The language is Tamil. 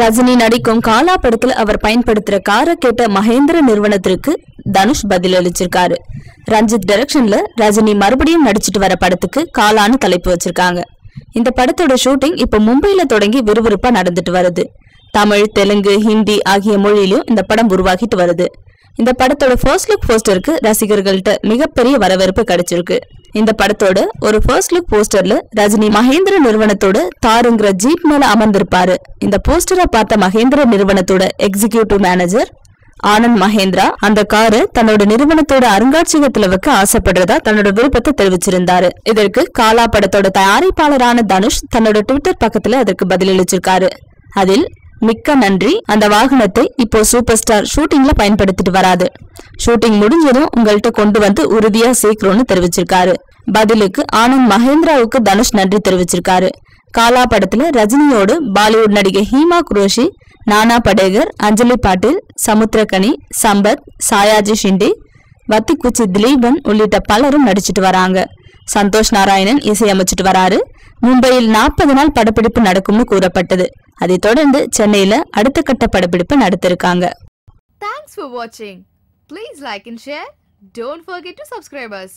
ரஜினி நடிக்கும் காலா படத்துல அவர் பயன்படுத்துற காரை கேட்ட மகேந்திர நிறுவனத்திற்கு தனுஷ் பதிலளிச்சிருக்காரு ரஞ்சித் டைரக்ஷன்ல ரஜினி மறுபடியும் நடிச்சிட்டு வர படத்துக்கு காலான்னு தலைப்பு வச்சிருக்காங்க. இந்த படத்தோட ஷூட்டிங் இப்ப மும்பைல தொடங்கி விறுவிறுப்பா நடந்துட்டு வருது. தமிழ் தெலுங்கு ஹிந்தி ஆகிய மொழியிலும் இந்த படம் உருவாகிட்டு வருது. இந்த படத்தோட ஃபர்ஸ்ட் லுக் போஸ்டருக்கு ரசிகர்கள்ட்ட மிகப்பெரிய வரவேற்பு கிடைச்சிருக்கு. இந்த படத்தோட ஒரு ஃபர்ஸ்ட் லுக் போஸ்டர்ல ரஜினி மகேந்திர நிறுவனத்தோட தாருங்கிற ஜீப் மேல அமர்ந்திருப்பாரு. இந்த போஸ்டரை பார்த்த மகேந்திர நிறுவனத்தோட எக்ஸிகியூட்டிவ் மேனேஜர் ஆனந்த் மகேந்திரா அந்த காரு தன்னோட நிறுவனத்தோட அருங்காட்சியகத்துல வைக்க ஆசைப்படுறதா தன்னோட விருப்பத்தை தெரிவிச்சிருந்தாரு. இதற்கு காலா படத்தோட தயாரிப்பாளரான தனுஷ் தன்னோட ட்விட்டர் பக்கத்துல அதற்கு பதிலளிச்சிருக்காரு. அதில் மிக்க நன்றி. அந்த வாகனத்தை இப்போ சூப்பர் ஸ்டார் ஷூட்டிங்ல பயன்படுத்திட்டு வராது. ஷூட்டிங் முடிஞ்சதும் உங்கள்கிட்ட கொண்டு வந்து உறுதியா சேர்க்கிறோம்னு தெரிவிச்சிருக்காரு. பதிலுக்கு ஆனந்த் மகேந்திராவுக்கு தனுஷ் நன்றி தெரிவிச்சிருக்காரு. காலா படத்துல ரஜினியோடு பாலிவுட் நடிகை ஹீமா குரோஷி நானா படேகர் அஞ்சலி பாட்டில் சமுத்திரகனி சம்பத் சாயாஜி ஷிண்டே வத்திக்குச்சி திலீபன் உள்ளிட்ட பலரும் நடிச்சிட்டு வராங்க. சந்தோஷ் நாராயணன் இசையமைச்சிட்டு வராரு. மும்பையில் நாற்பது நாள் படப்பிடிப்பு நடக்கும்னு கூறப்பட்டது. அதைத் தொடர்ந்து சென்னையில அடுத்த கட்ட படப்பிடிப்பு நடத்திருக்காங்க தேங்க்ஸ் ஃபார் வாட்சிங் please like and share don't forget to subscribers